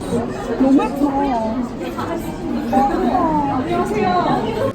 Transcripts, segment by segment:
너무 예쁘다. 안녕하세요.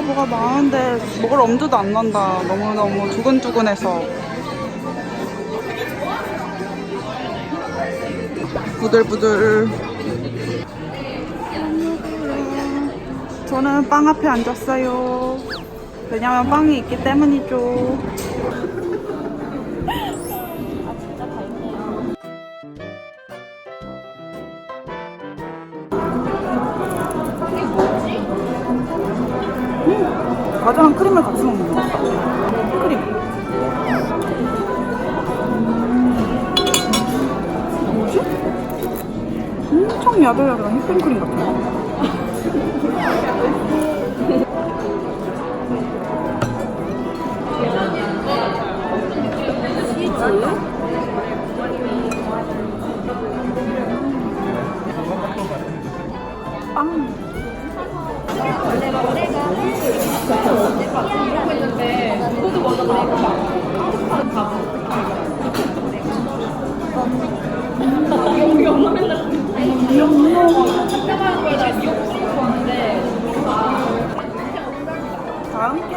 우와, 뭐가 많은데 먹을 엄두도 안 난다. 너무너무 두근두근해서. 부들부들. 저는 빵 앞에 앉았어요. 왜냐면 빵이 있기 때문이죠. 과자랑 크림을 같이 먹는 거. 크림. 뭐지? 엄청 야들야들한 휘핑크림 거. 빵.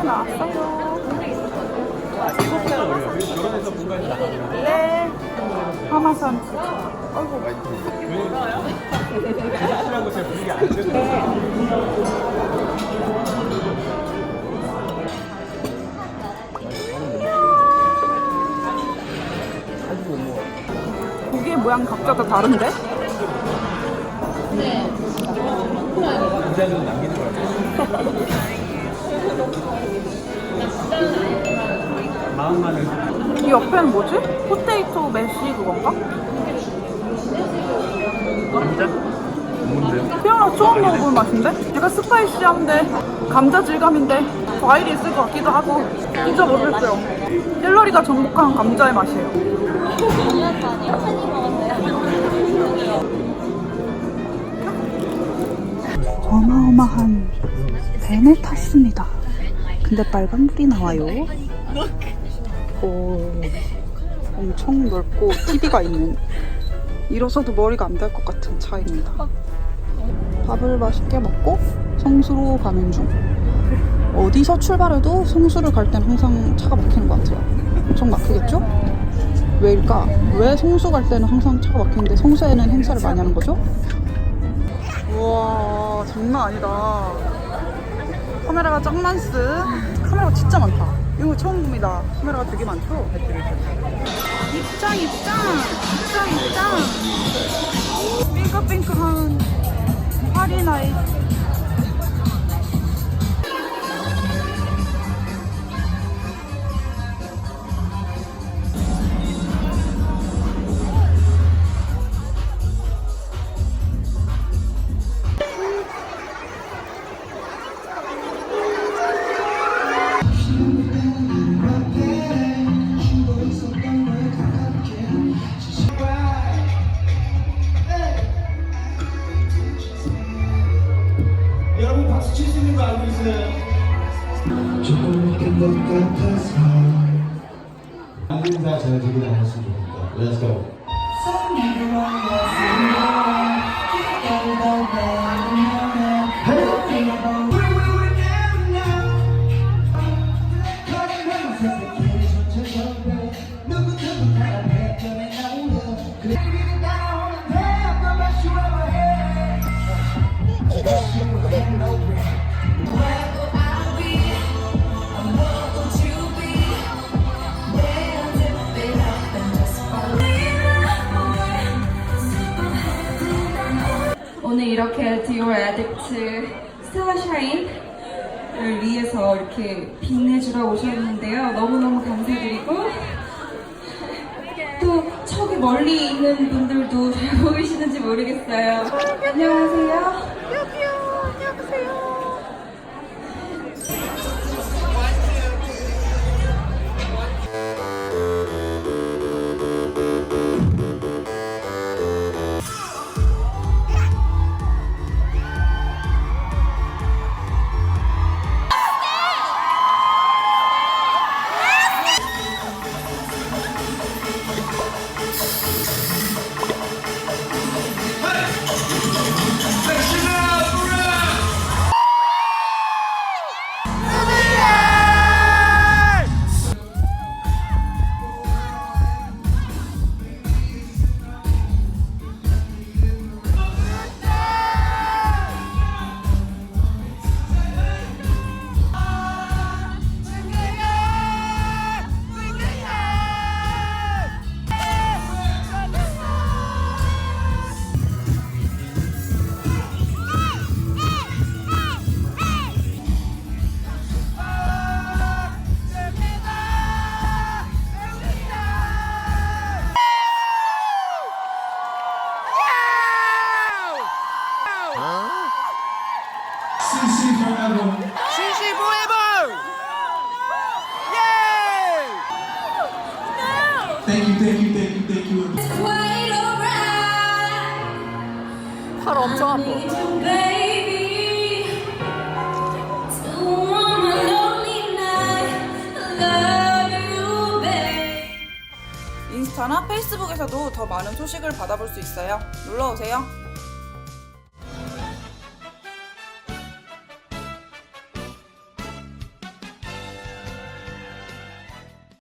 나왔어요. 네. 하마산. 아이고. 각자 다 다른데? 인자는 남기는 거야. 마음만은 이 옆에는 뭐지? 포테이토 메쉬 그건가? 뭔데? 태어나 처음 먹어본 맛인데? 약간 스파이시한데 감자 질감인데 과일이 있을 것 같기도 하고 진짜 모르겠어요 샐러리가 전복한 감자의 맛이에요 어마어마한 벤을 탔습니다 근데 빨간불이 나와요 오 엄청 넓고 TV가 있는 일어서도 머리가 안 될 것 같은 차입니다 밥을 맛있게 먹고 성수로 가는 중. 어디서 출발해도 성수를 갈 땐 항상 차가 막히는 것 같아요. 엄청 막히겠죠? 왜일까? 왜 성수 갈 때는 항상 차가 막히는데 성수에는 행사를 많이 하는 거죠? 우와, 장난 아니다. 카메라가 짱 많스. 카메라가 진짜 많다. 이거 처음 봅니다. 카메라가 되게 많죠? 입장, 입장! 입장, 입장! 핑크핑크한 파리 나이 조금 웃긴 것 같아서. 안 인사 잘 나눴으면 좋겠다. Let's go 이렇게 디올 에딕트 스타샤인을 위해서 이렇게 빛내주러 오셨는데요. 너무너무 감사드리고 또 저기 멀리 있는 분들도 잘 보이시는지 모르겠어요. 안녕하세요. Thank you, thank you, thank you, thank you. Quite alright. 팔 엄청 아파. 인스타나 페이스북에서도 더 많은 소식을 받아볼 수 있어요. 놀러오세요.